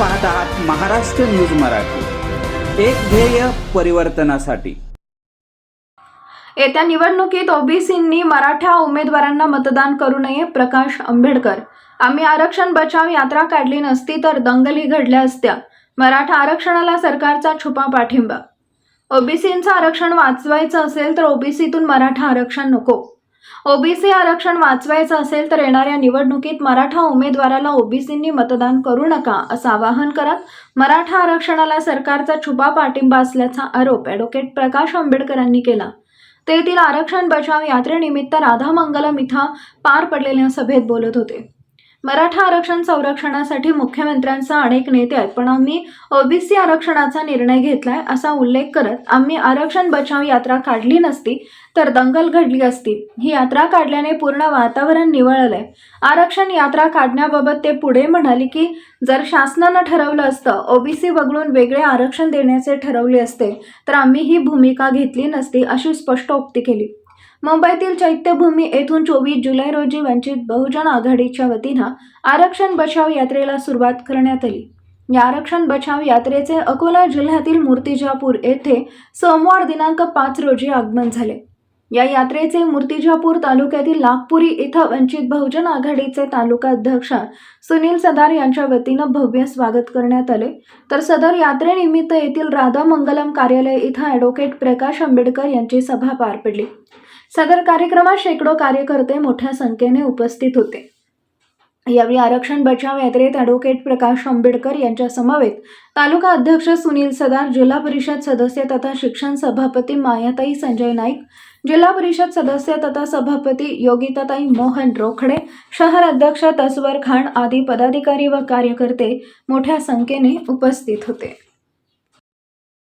पाहत आहात महाराष्ट्र न्यूज मराठी. एक ध्येय परिवर्तनासाठी. येत्या निवडणुकीत ओबीसींनी मराठा उमेदवारांना मतदान करू नये प्रकाश आंबेडकर. आम्ही आरक्षण बचाव यात्रा काढली नसती तर दंगली घडल्या असत्या. मराठा आरक्षणाला सरकारचा छुपा पाठिंबा. ओबीसींचं आरक्षण वाचवायचं असेल तर ओबीसीतून मराठा आरक्षण नको. ओबीसी आरक्षण वाचवायचं असेल तर येणाऱ्या निवडणुकीत मराठा उमेदवाराला ओबीसींनी मतदान करू नका असं आवाहन करत मराठा आरक्षणाला सरकारचा छुपा पाठिंबा असल्याचा आरोप ॲडव्होकेट प्रकाश आंबेडकरांनी केला. ते येथील आरक्षण बचाव यात्रेनिमित्त राधामंगलम इथं पार पडलेल्या सभेत बोलत होते. मराठा आरक्षण संरक्षणासाठी मुख्यमंत्र्यांसह अनेक नेते आहेत पण आम्ही ओबीसी आरक्षणाचा निर्णय घेतलाय असा उल्लेख करत आम्ही आरक्षण बचाव यात्रा काढली नसती तर दंगल घडली असती. ही यात्रा काढल्याने पूर्ण वातावरण निवळलंय. आरक्षण यात्रा काढण्याबाबत ते पुढे म्हणाले की जर शासनानं ठरवलं असतं ओबीसी वगळून वेगळे आरक्षण देण्याचे ठरवले असते तर आम्ही ही भूमिका घेतली नसती अशी स्पष्ट उक्ती केली. मुंबईतील चैत्यभूमी येथून चोवीस जुलै रोजी वंचित बहुजन आघाडीच्या वतीनं आरक्षण बचाव यात्रेला सुरुवात करण्यात आली. या आरक्षण बचाव यात्रेचे अकोला जिल्ह्यातील मूर्तिजापूर येथे सोमवार दिनांक पाच रोजी आगमन झाले. या यात्रेचे मूर्तिजापूर तालुक्यातील नागपुरी इथं वंचित बहुजन आघाडीचे तालुका अध्यक्ष सुनील सदार यांच्या वतीनं भव्य स्वागत करण्यात आले. तर सदर यात्रेनिमित्त येथील राधा मंगलम कार्यालय इथं ॲडव्होकेट प्रकाश आंबेडकर यांची सभा पार पडली. सदर कार्यक्रमात शेकडो कार्यकर्ते मोठ्या संख्येने उपस्थित होते. यावेळी आरक्षण बचाव यात्रेत ॲडव्होकेट प्रकाश आंबेडकर यांच्या समवेत तालुका अध्यक्ष सुनील सदार जिल्हा परिषद सदस्य तथा शिक्षण सभापती मायाताई संजय नाईक जिल्हा परिषद सदस्य तथा सभापती योगिताताई मोहन रोखडे शहर अध्यक्ष तस्वर खान आदी पदाधिकारी व कार्यकर्ते मोठ्या संख्येने उपस्थित होते.